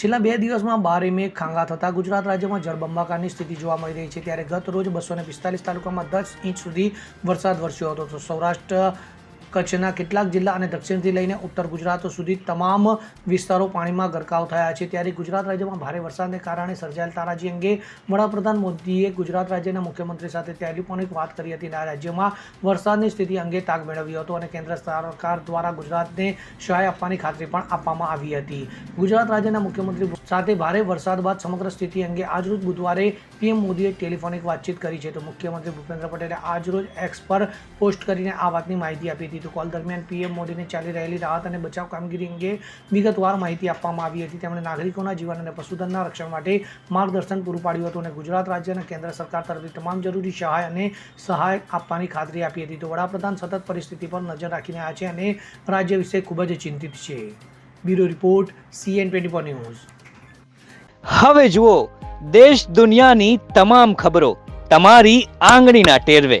છેલ્લા બે દિવસમાં બારે મેઘ ખાંગા થતાં ગુજરાત રાજ્યમાં જળબંબાકારની સ્થિતિ જોવા મળી રહી છે. ત્યારે ગત રોજ બસો ને પિસ્તાલીસ તાલુકામાં દસ ઇંચ સુધી વરસાદ વરસ્યો હતો. તો સૌરાષ્ટ્ર કચ્છના કેટલાક જિલ્લા અને દક્ષિણથી લઈને ઉત્તર ગુજરાત સુધી તમામ વિસ્તારો પાણીમાં ગરકાવ થયા છે. ત્યારે ગુજરાત રાજ્યમાં ભારે વરસાદને કારણે સર્જાયેલ તારાજી અંગે વડાપ્રધાન મોદીએ ગુજરાત રાજ્યના મુખ્યમંત્રી સાથે ટેલિફોનિક વાત કરી હતી. અને રાજ્યમાં વરસાદની સ્થિતિ અંગે તાગ મેળવ્યો હતો અને કેન્દ્ર સરકાર દ્વારા ગુજરાતને સહાય આપવાની ખાતરી પણ આપવામાં આવી હતી. ગુજરાત રાજ્યના મુખ્યમંત્રી સાથે ભારે વરસાદ બાદ સમગ્ર સ્થિતિ અંગે આજરોજ બુધવારે પીએમ મોદીએ ટેલિફોનિક વાતચીત કરી છે. તો મુખ્યમંત્રી ભૂપેન્દ્ર પટેલે આજરોજ એક્સ પર પોસ્ટ કરીને આ વાતની માહિતી આપી હતી. તો કોલ દરમિયાન પીએમ મોદીને ચાલી રહેલી રાહત અને બચાવ કામગીરી અંગે વિગતવાર માહિતી આપવામાં આવી હતી. તેમણે નાગરિકોના જીવન અને પશુધનના રક્ષણ માટે માર્ગદર્શન પૂરું પાડ્યું હતું અને ગુજરાત રાજ્ય અને કેન્દ્ર સરકાર તરફથી તમામ જરૂરી સહાય અને સહાય આપવાની ખાતરી આપી હતી. તો વડાપ્રધાન સતત પરિસ્થિતિ પર નજર રાખીને આવ્યા છે અને રાજ્ય વિશે ખૂબ જ ચિંતિત છે. Bureau report CN twenty four news. હવે જુઓ, દેશ દુનિયાની તમામ ખબરો, તમારી આંગળીના ટેરવે.